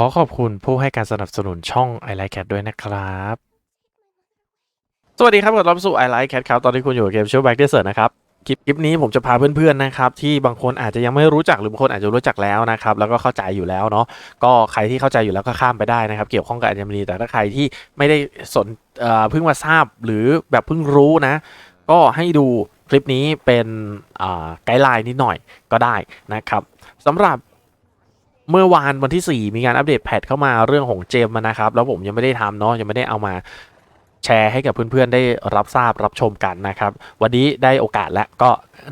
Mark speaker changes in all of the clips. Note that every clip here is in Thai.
Speaker 1: ขอขอบคุณผู้ให้การสนับสนุนช่อง i Like Cat ด้วยนะครับ สวัสดีครับขอต้อนรับสู่ i Like Cat ครับ ตอนนี้คุณอยู่กับเกม Show Back Desert นะครับ คลิปคลิปนี้ผมจะพาเพื่อนๆนะครับ ที่บางคนอาจจะยังไม่รู้จักหรือบางคนอาจจะรู้จักแล้วนะครับ แล้วก็เข้าใจอยู่แล้วเนาะก็ใครที่เข้าใจอยู่แล้วก็ข้ามไปได้นะครับ เกี่ยวข้องกับอัญมณีแต่ถ้าใครที่ไม่ได้สนเพิ่งมาทราบหรือแบบเพิ่งรู้นะ ก็ให้ดูคลิปนี้เป็นไกด์ไลน์นิดหน่อยก็ได้นะครับสำหรับ เมื่อวานวันที่ 4 มีการอัปเดตแพทเข้ามาเรื่องของเจมมานะครับ แล้วผมยังไม่ได้ทำเนาะยังไม่ได้เอามาแชร์ให้กับเพื่อนๆได้รับทราบรับชมกันนะครับ วันนี้ได้โอกาสแล้วก็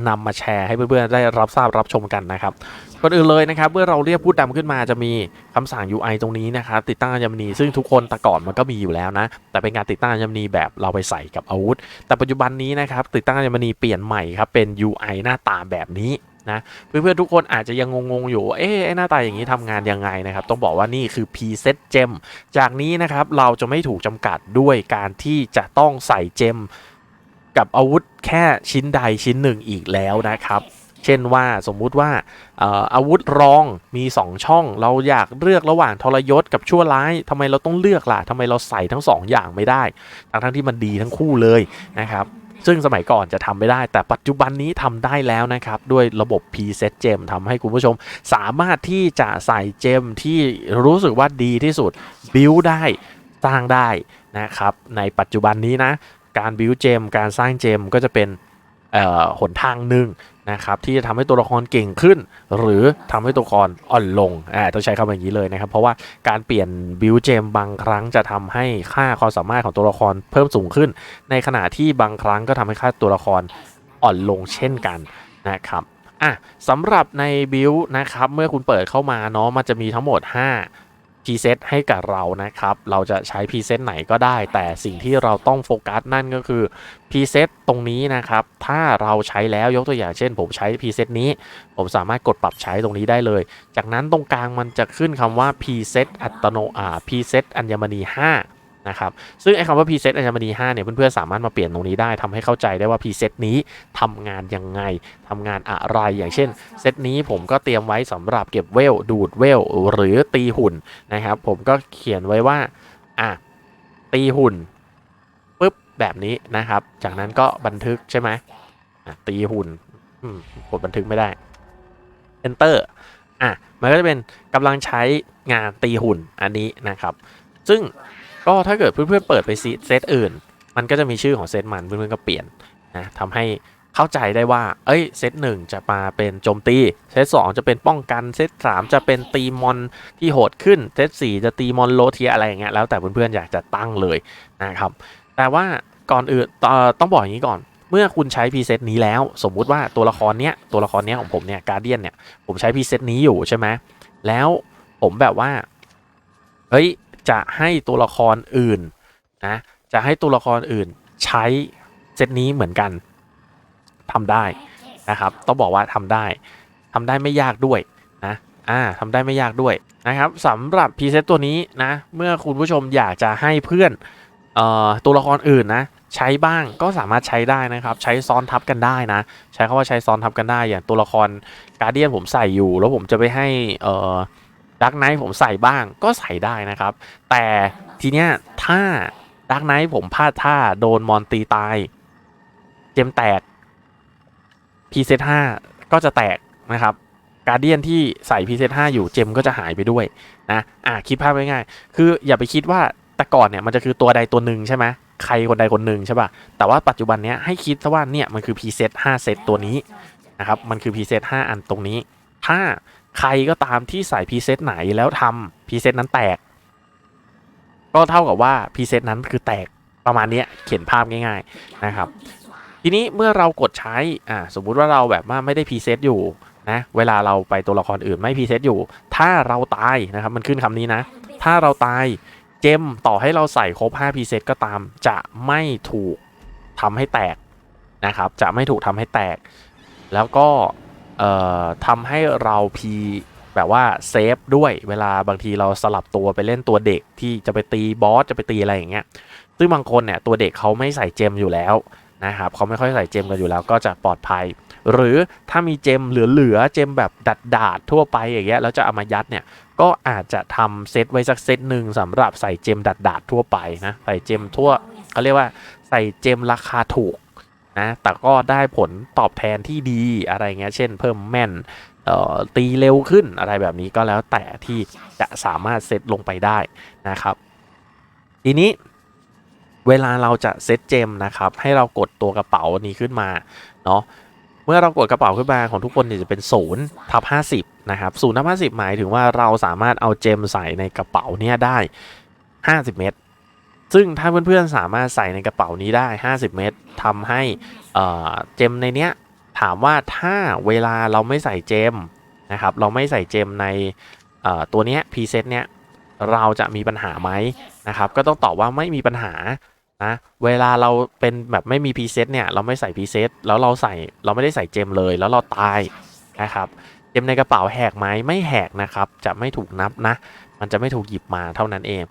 Speaker 1: นำมาแชร์ให้เพื่อนๆได้รับทราบรับชมกันนะครับก่อนอื่นเลยนะครับเมื่อเราเรียกพูดดำขึ้นมาจะมีคำสั่ง UI ตรงนี้นะครับติดตั้งอัญมณีซึ่งทุกคนแต่ก่อนมันก็มีอยู่แล้วนะ แต่เป็นการติดตั้งอัญมณีแบบเราไปใส่กับอาวุธ แต่ปัจจุบันนี้นะครับติดตั้งอัญมณีเปลี่ยนใหม่ครับเป็น UI หน้าตาแบบนี้ นะเพื่อนๆทุกคนอาจจะยังงงๆอยู่เอ๊ะไอ้หน้าตาอย่างนี้ทำงานยังไงนะครับต้องบอกว่านี่คือ preset gem จากนี้นะครับเราจะไม่ถูกจำกัดด้วยการที่จะต้องใส่เจมกับอาวุธแค่ชิ้นใดชิ้นหนึ่งอีกแล้วนะครับ เช่นว่าสมมุติว่าอาวุธรองมี 2 ช่อง เราอยากเลือกระหว่างทรยศกับชั่วร้ายทำไมเราต้องเลือกล่ะทำไมเราใส่ทั้ง 2ออย่างไม่ได้ ทั้งทั้งที่มันดีทั้งคู่เลยนะครับ ซึ่งสมัยก่อนจะทำไม่ได้ แต่ปัจจุบันนี้ทำได้แล้วนะครับ ด้วยระบบ preset gem ทำให้คุณผู้ชม สามารถที่จะใส่เจมที่รู้สึกว่าดีที่สุด บิวได้สร้างได้นะครับ ในปัจจุบันนี้นะ การบิวเจม การสร้างเจมก็จะเป็นหนทางหนึ่ง นะครับที่จะทำให้ตัวละครเก่งขึ้น หรือทำให้ตัวละครอ่อนลงอ่าต้องใช้คำอย่างนี้เลยนะครับ เพราะว่าการเปลี่ยนบิวเจมบางครั้งจะทำให้ค่าความสามารถของตัวละครเพิ่มสูงขึ้น ในขณะที่บางครั้งก็ทำให้ค่าตัวละครอ่อนลงเช่นกันนะครับอะสำหรับในบิวนะครับเมื่อคุณเปิดเข้ามาเนาะมันจะมีทั้งหมด 5 พรีเซตให้กับเรานะครับ เราจะใช้พรีเซตไหนก็ได้ แต่สิ่งที่เราต้องโฟกัสนั่นก็คือพรีเซตตรงนี้นะครับ ถ้าเราใช้แล้วยกตัวอย่างเช่น ผมใช้พรีเซตนี้ ผมสามารถกดปรับใช้ตรงนี้ได้เลย จากนั้นตรงกลางมันจะขึ้นคำว่าพรีเซตอัตโนอ่าพรีเซตอัญมณี 5 นะครับซึ่งไอ้คำว่าพรีเซตอัญมณี5เนี่ยเพื่อนๆสามารถมาเปลี่ยนตรงนี้ได้ทำให้เข้าใจได้ว่าพรีเซตนี้ทำงานยังไงทำงานอะไรอย่างเช่นเซตนี้ผมก็เตรียมไว้สำหรับเก็บเวล ดูดเวล หรือตีหุ่นนะครับผมก็เขียนไว้ว่าอะตีหุ่นปุ๊บแบบนี้นะครับ จากนั้นก็บันทึกใช่ไหมตีหุ่นกดบันทึกไม่ได้ enter อะมันก็จะเป็นกำลังใช้งานตีหุ่นอันนี้นะครับ ซึ่ง ก็ถ้าเกิดเพื่อนๆเปิดไปเซตอื่น มันก็จะมีชื่อของเซตมันเพื่อนๆก็เปลี่ยนนะทำให้เข้าใจได้ว่า เอ้ยเซตหนึ่งจะมาเป็นโจมตี เซตสองจะเป็นป้องกัน เซตสามจะเป็นตีมอนที่โหดขึ้น เซตสี่จะตีมอนโลเทียอะไรอย่างเงี้ย แล้วแต่เพื่อนๆอยากจะตั้งเลยนะครับ แต่ว่าก่อนอื่นต้องบอกอย่างนี้ก่อน เมื่อคุณใช้พรีเซตนี้แล้ว สมมุติว่าตัวละครเนี้ย ตัวละครเนี้ยของผมเนี่ย การเดียนเนี่ย ผมใช้พรีเซตนี้อยู่ใช่ไหม แล้วผมแบบว่า เฮ้ย จะให้ตัวละครอื่นนะจะให้ตัวละครอื่นใช้เซตนี้เหมือนกันทำได้นะครับ ต้องบอกว่าทำได้ทำได้ไม่ยากด้วยนะอ่าทำได้ไม่ยากด้วยนะครับสำหรับพรีเซตตัวนี้นะ เมื่อคุณผู้ชมอยากจะให้เพื่อนเอ่อตัวละครอื่นนะใช้บ้างก็สามารถใช้ได้นะครับ ใช้ซ้อนทับกันได้นะ ใช้คำว่าใช้ซ้อนทับกันได้อย่างตัวละครการเดียนผมใส่อยู่ แล้วผมจะไปให้เอ่อ ดักไนท์ผมใส่บ้างก็ใส่ได้นะครับ แต่ทีเนี้ยถ้าดักไนท์ผมพลาดท่าโดนมอนตีตาย เจมแตกพีเซตห้าก็จะแตกนะครับการเดียนที่ใส่พีเซตห้าอยู่เจมก็จะหายไปด้วยนะอะคิดภาพง่ายๆคืออย่าไปคิดว่าแต่ก่อนเนี่ยมันจะคือตัวใดตัวหนึ่งใช่ไหมใครคนใดคนหนึ่งใช่ป่ะ แต่ว่าปัจจุบันเนี้ยให้คิดซะว่าเนี่ยมันคือพีเซตห้าเซตตัวนี้นะครับ มันคือพีเซตห้าอันตรงนี้ ถ้า ใครก็ตามที่ใส่พีเซตไหนแล้วทำพีเซตนั้นแตก ก็เท่ากับว่าพีเซตนั้นคือแตกประมาณนี้เขียนภาพง่าย ๆนะครับ ทีนี้เมื่อเรากดใช้อ่าสมมุติว่าเราแบบว่าไม่ได้พรีเซตอยู่นะเวลาเราไปตัวละครอื่นไม่พรีเซตอยู่ ถ้าเราตายนะครับมันขึ้นคำนี้นะ ถ้าเราตายเจมต่อให้เราใส่ครบ5พรีเซตก็ตาม จะไม่ถูกทำให้แตกนะครับ จะไม่ถูกทำให้แตก แล้วก็ ทำให้เราพีแบบว่าเซฟด้วยเวลาบางทีเราสลับตัวไปเล่นตัวเด็กที่จะไปตีบอสจะไปตีอะไรอย่างเงี้ยซึ่งบางคนเนี่ยตัวเด็กเขาไม่ใส่เจมอยู่แล้วนะครับเขาไม่ค่อยใส่เจมกันอยู่แล้วก็จะปลอดภัย หรือถ้ามีเจมเหลือๆเจมแบบดัดดาดๆทั่วไปอย่างเงี้ยแล้วจะเอามายัดเนี่ยก็อาจจะทำเซตไว้สักเซตหนึ่งสำหรับใส่เจมดัดดาดๆทั่วไปนะใส่เจมทั่วเขาเรียกว่าใส่เจมราคาถูก นะแต่ก็ได้ผลตอบแทนที่ดีอะไรเงี้ยเช่นเพิ่มแม่นตีเร็วขึ้นอะไรแบบนี้ก็แล้วแต่ที่จะสามารถเซตลงไปได้นะครับ ทีนี้เวลาเราจะเซตเจมนะครับ ให้เรากดตัวกระเป๋านี้ขึ้นมาเนาะเมื่อเรากดกระเป๋าขึ้นมาของทุกคนเนี่ยจะเป็น0ทับ50นะครับ0ทับ50หมายถึงว่าเราสามารถเอาเจมใส่ในกระเป๋าเนี่ยได้ 50 เมตร ซึ่งถ้าเพื่อนๆสามารถใส่ในกระเป๋านี้ได้ 50 เมตรทำให้เจมในเนี้ยถามว่าถ้าเวลาเราไม่ใส่เจมนะครับเราไม่ใส่เจมในตัวเนี้ยพรีเซตเนี้ยเราจะมีปัญหาไหมนะครับก็ต้องตอบว่าไม่มีปัญหานะเวลาเราเป็นแบบไม่มีพรีเซตเนี่ยเราไม่ใส่พรีเซตแล้วเราใส่เราไม่ได้ใส่เจมเลยแล้วเราตายนะครับเจมในกระเป๋าแหกไหมไม่แหกนะครับจะไม่ถูกนับนะมันจะไม่ถูกหยิบมาเท่านั้นเอง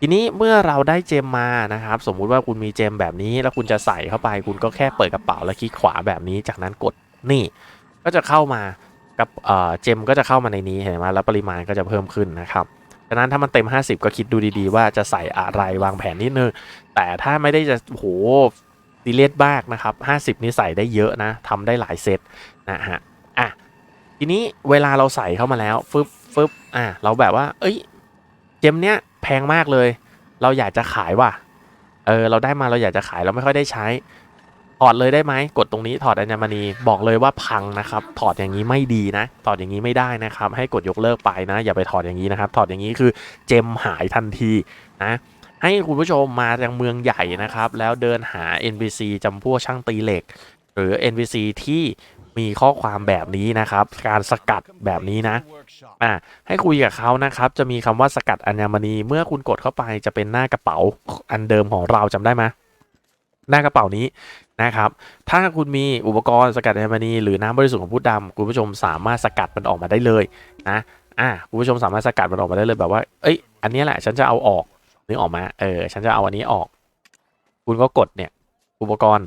Speaker 1: ทีนี้เมื่อเราได้เจมมานะครับ สมมุติว่าคุณมีเจมแบบนี้ แล้วคุณจะใส่เข้าไป คุณก็แค่เปิดกระเป๋าแล้วคลิกขวาแบบนี้ จากนั้นกดนี่ ก็จะเข้ามากับเอ่อเจมก็จะเข้ามาในนี้เห็นไหมแล้วปริมาณก็จะเพิ่มขึ้นนะครับดังนั้นถ้ามันเต็ม 50 ก็คิดดูดีๆ ว่าจะใส่อะไรวางแผนนิดนึง แต่ถ้าไม่ได้จะโหดีเลทมากนะครับ 50 นี่ใส่ได้เยอะนะทำได้หลายเซตนะฮะอะทีนี้เวลาเราใส่เข้ามาแล้วฟึบฟึบอะเราแบบว่า เอ้ย เจมเนี้ย พงมากเลย เราอยากจะขายว่ะ เออ เราได้มาเราอยากจะขายเราไม่ค่อยได้ใช้ ถอดเลยได้ไหม กดตรงนี้ถอดอัญมณี บอกเลยว่าพังนะครับ ถอดอย่างนี้ไม่ดีนะ ถอดอย่างนี้ไม่ได้นะครับ ให้กดยกเลิกไปนะ อย่าไปถอดอย่างนี้นะครับ ถอดอย่างนี้คือเจมหายทันทีนะ ให้คุณผู้ชมมาจากเมืองใหญ่นะครับ แล้วเดินหา NPC จำพวกช่างตีเหล็ก หรือ NPC ที่ มีข้อความแบบนี้นะครับ การสกัดแบบนี้นะอะให้คุยกับเขานะครับ จะมีคำว่าสกัดอัญมณี เมื่อคุณกดเข้าไปจะเป็นหน้ากระเป๋าอันเดิมของเราจำได้ไหมหน้ากระเป๋านี้นะครับ ถ้าคุณมีอุปกรณ์สกัดอัญมณีหรือน้ำบริสุทธิ์ของผู้ดำคุณผู้ชมสามารถสกัดมันออกมาได้เลยนะอะคุณผู้ชมสามารถสกัดมันออกมาได้เลยแบบว่า เอ้ย อันนี้แหละฉันจะเอาออกนึกออกมาเออ ฉันจะเอาอันนี้ออก คุณก็กดเนี่ย อุปกรณ์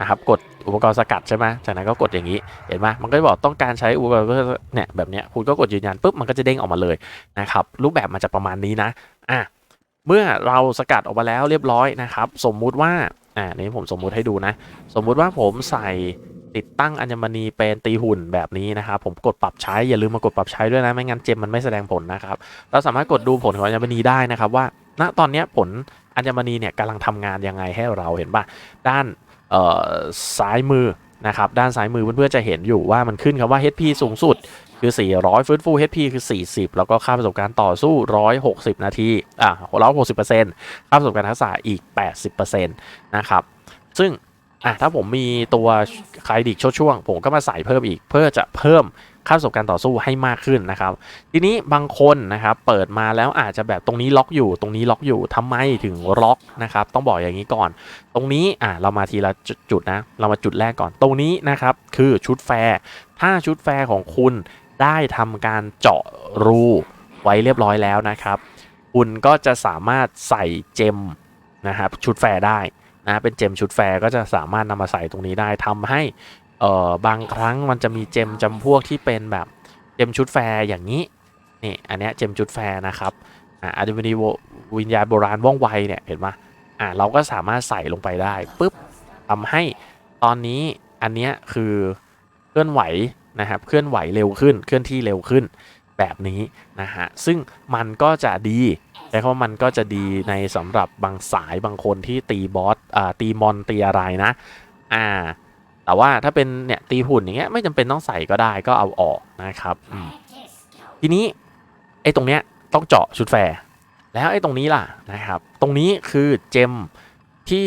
Speaker 1: นะครับกดอุปกรณ์สกัดใช่ไหมจากนั้นก็กดอย่างนี้เห็นไหมมันก็จะบอกต้องการใช้อุปกรณ์เนี่ยแบบเนี้ยคุณก็กดยืนยันปุ๊บมันก็จะเด้งออกมาเลยนะครับรูปแบบมันจะประมาณนี้นะอะเมื่อเราสกัดออกมาแล้วเรียบร้อยนะครับ สมมุติว่าอ่านี้ผมสมมุติให้ดูนะ สมมุติว่าผมใส่ติดตั้งอัญมณีเป็นตีหุ่นแบบนี้นะครับผมกดปรับใช้อย่าลืมมากดปรับใช้ด้วยนะไม่งั้นเจมมันไม่แสดงผลนะครับเราสามารถกดดูผลของอัญมณีได้นะครับว่าณตอนนี้ผลอัญมณีเนี่ยกำลังทำงานยังไงให้เราเห็นป่ะด้าน ซ้ายมือนะครับด้านซ้ายมือเพื่อนๆจะเห็นอยู่ว่ามันขึ้นคำว่า HP สูงสุดคือ 400 ฟื้นฟู HP คือ 40 แล้วก็ค่าประสบการณ์ต่อสู้ 160 นาที อะ160%ค่าประสบการณ์ทักษะอีก 80%นะครับ ซึ่ง อะถ้าผมมีตัวคลายดิกช่วง ผมก็มาใส่เพิ่มอีก เพื่อจะเพิ่ม ค่าประสบการณ์ต่อสู้ให้มากขึ้นนะครับ ทีนี้บางคนนะครับเปิดมาแล้วอาจจะแบบตรงนี้ล็อกอยู่ ตรงนี้ล็อกอยู่ทำไมถึงล็อกนะครับ ต้องบอกอย่างนี้ก่อน ตรงนี้อะเรามาทีละจุดจุดนะ เรามาจุดแรกก่อน ตรงนี้นะครับคือชุดแฟร์ถ้าชุดแฟร์ของคุณได้ทำการเจาะรูไว้เรียบร้อยแล้วนะครับ คุณก็จะสามารถใส่เจมนะครับชุดแฟร์ได้นะเป็นเจมชุดแฟร์ก็จะสามารถนำมาใส่ตรงนี้ได้ทำให้ เอ่อบางครั้งมันจะมีเจมจำพวกที่เป็นแบบเจมชุดแฟร์อย่างนี้นี่อันเนี้ยเจมชุดแฟร์นะครับอ่าอดิมินีวิญญาณโบราณว่องไวเนี่ยเห็นไหมอ่าเราก็สามารถใส่ลงไปได้ปุ๊บทำให้ตอนนี้อันเนี้ยคือเคลื่อนไหวนะครับเคลื่อนไหวเร็วขึ้นเคลื่อนที่เร็วขึ้นแบบนี้นะฮะซึ่งมันก็จะดีใช้คำว่ามันก็จะดีในสำหรับบางสายบางคนที่ตีบอสอ่าตีมอนตีอะไรนะอ่า แต่ว่าถ้าเป็นเนี่ยตีหุ่นอย่างเงี้ยไม่จำเป็นต้องใส่ก็ได้ก็เอาออกนะครับทีนี้ไอ้ตรงเนี้ยต้องเจาะชุดแฟร์แล้วไอ้ตรงนี้ล่ะนะครับ ตรงนี้คือเจมที่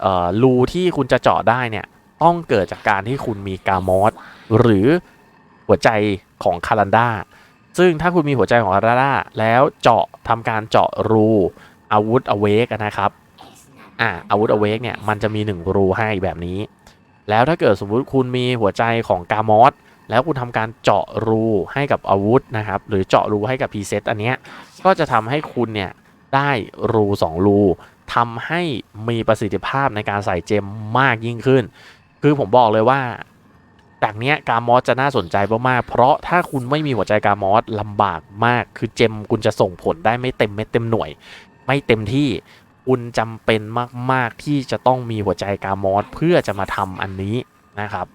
Speaker 1: เอ่อรูที่คุณจะเจาะได้เนี่ยต้องเกิดจากการที่คุณมีกามอสหรือหัวใจของคารันดาซึ่งถ้าคุณมีหัวใจของคารันดาแล้วเจาะทำการเจาะรูอาวุธอเวกนะครับอ่าอาวุธอเวกเนี่ยมันจะมีหนึ่งรูให้แบบนี้ แล้วถ้าเกิดสมมุติคุณมีหัวใจของกามอสแล้วคุณทำการเจาะรูให้กับอาวุธนะครับ หรือเจาะรูให้กับพรีเซตอันเนี้ยก็จะทำให้คุณเนี่ยได้รู2รูทำให้มีประสิทธิภาพในการใส่เจมมากยิ่งขึ้น คือผมบอกเลยว่าจากเนี้ยกามอสจะน่าสนใจมากๆ เพราะถ้าคุณไม่มีหัวใจกามอสลำบากมาก คือเจมคุณจะส่งผลได้ไม่เต็มเม็ดเต็มหน่วย ไม่เต็มที่ คุณจำเป็นมาก ๆ ที่จะต้องมีหัวใจกามอสเพื่อจะมาทำอันนี้นะครับ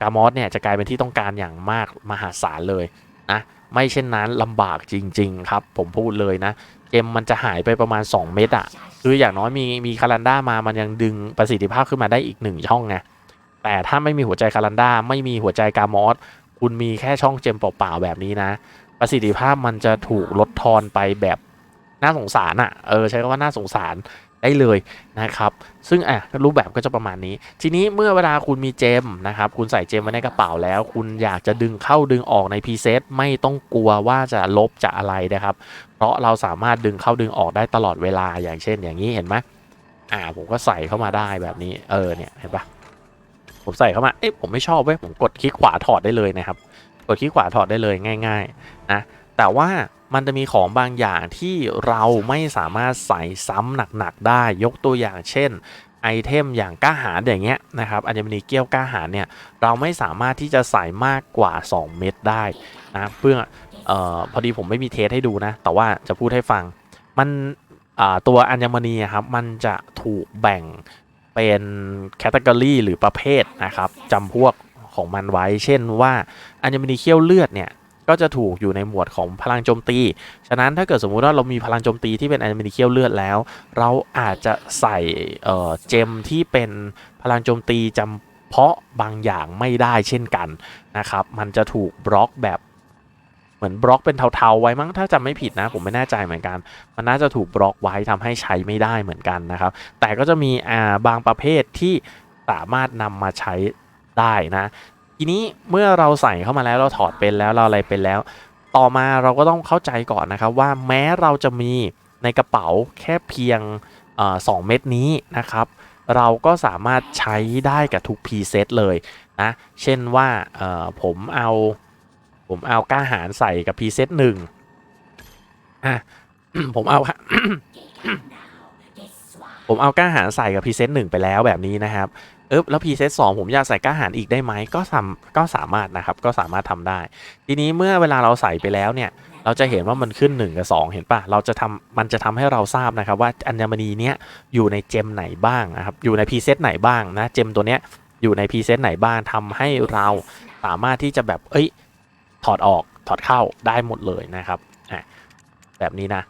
Speaker 1: กามอสเนี่ยจะกลายเป็นที่ต้องการอย่างมากมหาศาลเลยนะไม่เช่นนั้นลำบากจริง ๆ ครับ ผมพูดเลยนะเจมมันจะหายไปประมาณ 2 เม็ดอะคืออย่างน้อยมีมีคาลันด้ามามันยังดึงประสิทธิภาพขึ้นมาได้อีกหนึ่งช่องไงแต่ถ้าไม่มีหัวใจคาลันด้าไม่มีหัวใจกามอสคุณมีแค่ช่องเจมเปล่าๆแบบนี้นะ ประสิทธิภาพมันจะถูกลดทอนไปแบบ น่าสงสารอะ่ะเออใช้คำว่าน่าสงสารได้เลยนะครับ ซึ่งอะรูปแบบก็จะประมาณนี้ ทีนี้เมื่อเวลาคุณมีเจมนะครับ คุณใส่เจมไว้ในกระเป๋าแล้ว คุณอยากจะดึงเข้าดึงออกในพีเซตไม่ต้องกลัวว่าจะลบจะอะไรนะครับ เพราะเราสามารถดึงเข้าดึงออกได้ตลอดเวลาอย่างเช่น อย่างนี้เห็นไหมอ่าผมก็ใส่เข้ามาได้แบบนี้เออเนี่ยเห็นปะผมใส่เข้ามาเอ๊ะผมไม่ชอบเว้ยผมกดคลิกขวาถอดได้เลยนะครับ กดคลิกขวาถอดได้เลยง่าย ๆ นะแต่ว่า มันจะมีของบางอย่างที่เราไม่สามารถใส่ซ้ำหนักๆได้ยกตัวอย่างเช่นไอเทมอย่างกล้าหาญอย่างเงี้ยนะครับอัญมณีเกี้ยวกล้าหาญเนี่ยเราไม่สามารถที่จะใส่มากกว่า 2 เม็ดได้นะเพื่อออพอดีผมไม่มีเทสให้ดูนะ แต่ว่าจะพูดให้ฟัง มันตัวอัญมณีครับมันจะถูกแบ่งเป็นแคตตากรีหรือประเภทนะครับจำพวกของมันไว้ เช่นว่าอัญมณีเขี้ยวเลือดเนี่ย ก็จะถูกอยู่ในหมวดของพลังโจมตี ฉะนั้นถ้าเกิดสมมุติว่าเรามีพลังโจมตีที่เป็นแอนิเมนิเคียวเลือดแล้ว เราอาจจะใส่เออเจมที่เป็นพลังโจมตีจำเพาะบางอย่างไม่ได้เช่นกันนะครับ มันจะถูกบล็อกแบบเหมือนบล็อกเป็นเทาๆไว้มั้งถ้าจำไม่ผิดนะผมไม่แน่ใจเหมือนกัน มันน่าจะถูกบล็อกไว้ทำให้ใช้ไม่ได้เหมือนกันนะครับ แต่ก็จะมีอ่าบางประเภทที่สามารถนำมาใช้ได้นะ ทีนี้เมื่อเราใส่เข้ามาแล้วเราถอดเป็นแล้วเราอะไรเป็นแล้ว ต่อมาเราก็ต้องเข้าใจก่อนนะครับว่าแม้เราจะมีในกระเป๋าแค่เพียงสองเม็ดนี้นะครับ เราก็สามารถใช้ได้กับทุกพรีเซตเลยนะ เช่นว่าผมเอาผมเอาก้าหารใส่กับพรีเซตหนึ่งอะผมเอาผมเอาก้าหารใส่กับพรีเซตหนึ่งไปแล้วแบบนี้นะครับ เอ๊บแล้วพีเซตสองผมอยากใส่กล้าหารอีกได้ไหมก็ทำก็สามารถนะครับก็สามารถทำได้ ทีนี้เมื่อเวลาเราใส่ไปแล้วเนี่ย เราจะเห็นว่ามันขึ้น 1 กับ 2 เห็นปะเราจะทำมันจะทำให้เราทราบนะครับ ว่าอัญมณีเนี้ยอยู่ในเจมไหนบ้างนะครับอยู่ในพีเซตไหนบ้างนะเจมตัวเนี้ยอยู่ในพีเซตไหนบ้างทำให้เราสามารถที่จะแบบเอ้ยถอดออกถอดเข้าได้หมดเลยนะครับอะแบบนี้นะ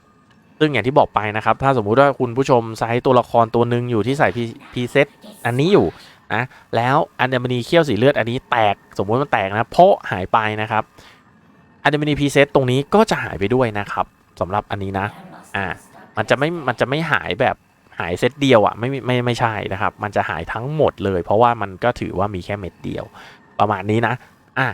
Speaker 1: ซึ่งอย่างที่บอกไปนะครับ ถ้าสมมุติว่าคุณผู้ชมใช้ตัวละครตัวหนึ่งอยู่ที่ใส่พีเซตอันนี้อยู่นะแล้วอัญมณีเขี้ยวสีเลือดอันนี้แตกสมมุติมันแตกนะเพราะหายไปนะครับอันจะมีพีเซตตรงนี้ก็จะหายไปด้วยนะครับสำหรับอันนี้นะอ่ามันจะไม่มันจะไม่หายแบบหายเซตเดียวอะ่ะไม่ไม่ไม่ใช่นะครับ มันจะหายทั้งหมดเลย เพราะว่ามันก็ถือว่ามีแค่เม็ดเดียว ประมาณนี้นะอะ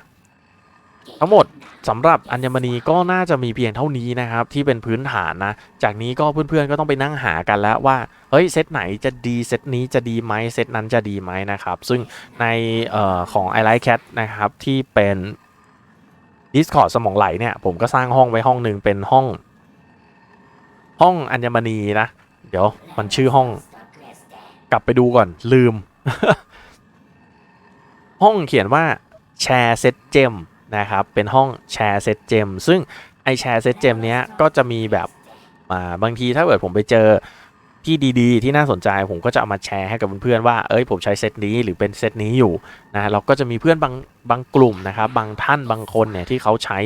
Speaker 1: ทั้งหมดสำหรับอัญมณีก็น่าจะมีเพียงเท่านี้นะครับที่เป็นพื้นฐานนะ จากนี้ก็เพื่อนๆก็ต้องไปนั่งหากันแล้วว่าเฮ้ยเซตไหนจะดีเซตนี้จะดีไหมเซตนั้นจะดีไหมนะครับ ซึ่งในออของ i l i k e Cat นะครับที่เป็น Discord สมองไหลเนี่ยผมก็สร้างห้องไว้ห้องหนึ่งเป็นห้อง ห้องอัญมณีนะ เดี๋ยวมันชื่อห้อง กลับไปดูก่อนลืม ห้องเขียนว่าแชร์เซตเจม นะครับ เป็นห้องแชร์เซตเจมซึ่งไอแชร์เซตเจมเนี้ยก็จะมีแบบาบางทีถ้าเกิดผมไปเจอที่ดีๆ ที่น่าสนใจผมก็จะเอามาแชร์ให้กับเพื่อนๆว่า เอ้ยผมใช้เซตนี้หรือเป็นเซตนี้อยู่นะเราก็จะมีเพื่อนบางบางกลุ่มนะครับ บางท่านบางคนเนี่ยที่เขาใช้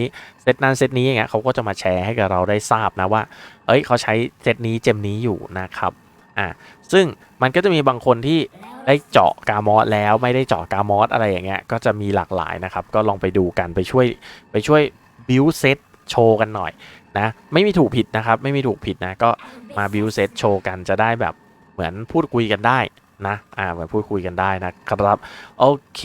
Speaker 1: เซตนั้นเซตนี้อย่างเงี้ยเขาก็จะมาแชร์ให้กับเราได้ทราบนะว่า เอ้ยเขาใช้เซตนี้เจมนี้อยู่นะครับ อ่าซึ่งมันก็จะมีบางคนที่ได้เจาะกามอสแล้วไม่ได้เจาะกามอสอะไรอย่างเงี้ยก็จะมีหลากหลายนะครับ ก็ลองไปดูกันไปช่วยไปช่วยบิวเซตโชว์กันหน่อยนะไม่มีถูกผิดนะครับ ไม่มีถูกผิดนะก็มาบิวเซตโชว์กันจะได้แบบเหมือนพูดคุยกันได้นะอ่าเหมือนพูดคุยกันได้นะครับโอเค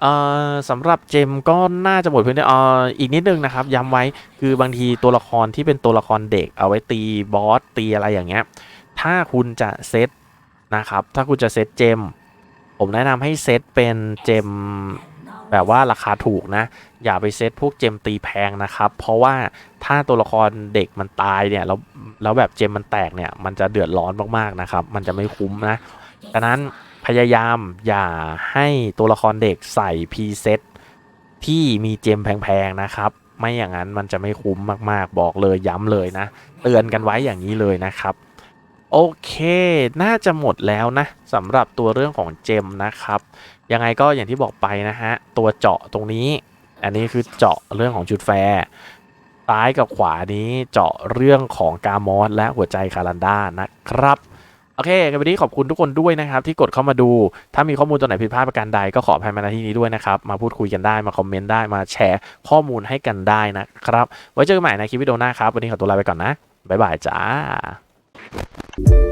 Speaker 1: เอ่อสำหรับเจมก็น่าจะหมดเพียงเท่าเอ่ออีกนิดนึงนะครับย้ำไว้คือบางทีตัวละครที่เป็นตัวละครเด็กเอาไว้ตีบอสตีอะไรอย่างเงี้ย ถ้าคุณจะเซตนะครับ ถ้าคุณจะเซตเจม ผมแนะนำให้เซตเป็นเจมแบบว่าราคาถูกนะ อย่าไปเซตพวกเจมตีแพงนะครับ เพราะว่าถ้าตัวละครเด็กมันตายเนี่ยแล้วแล้วแบบเจมมันแตกเนี่ย มันจะเดือดร้อนมากๆนะครับ มันจะไม่คุ้มนะดังนั้นพยายามอย่าให้ตัวละครเด็กใส่พรีเซตที่มีเจมแพงๆนะครับ ไม่อย่างนั้นมันจะไม่คุ้มมากๆ บอกเลยย้ำเลยนะ เตือนกันไว้อย่างนี้เลยนะครับ โอเค น่าจะหมดแล้วนะสำหรับตัวเรื่องของเจมนะครับ ยังไงก็อย่างที่บอกไปนะฮะ ตัวเจาะตรงนี้ อันนี้คือเจาะเรื่องของจุดแฟร์ซ้ายกับขวานี้เจาะเรื่องของกามอสและหัวใจคารันดานะครับโอเคกันวันนี้ขอบคุณทุกคนด้วยนะครับ ที่กดเข้ามาดู ถ้ามีข้อมูลตัวไหนผิดพลาดประการใดก็ขออภัยมาณที่นี้ด้วยนะครับ มาพูดคุยกันได้มาคอมเมนต์ได้มาแชร์ข้อมูลให้กันได้นะครับ ไว้เจอกันใหม่ในคลิปวิดีโอหน้าครับ วันนี้ขอตัวลาไปก่อนนะบ๊ายบายจ้า Thank you.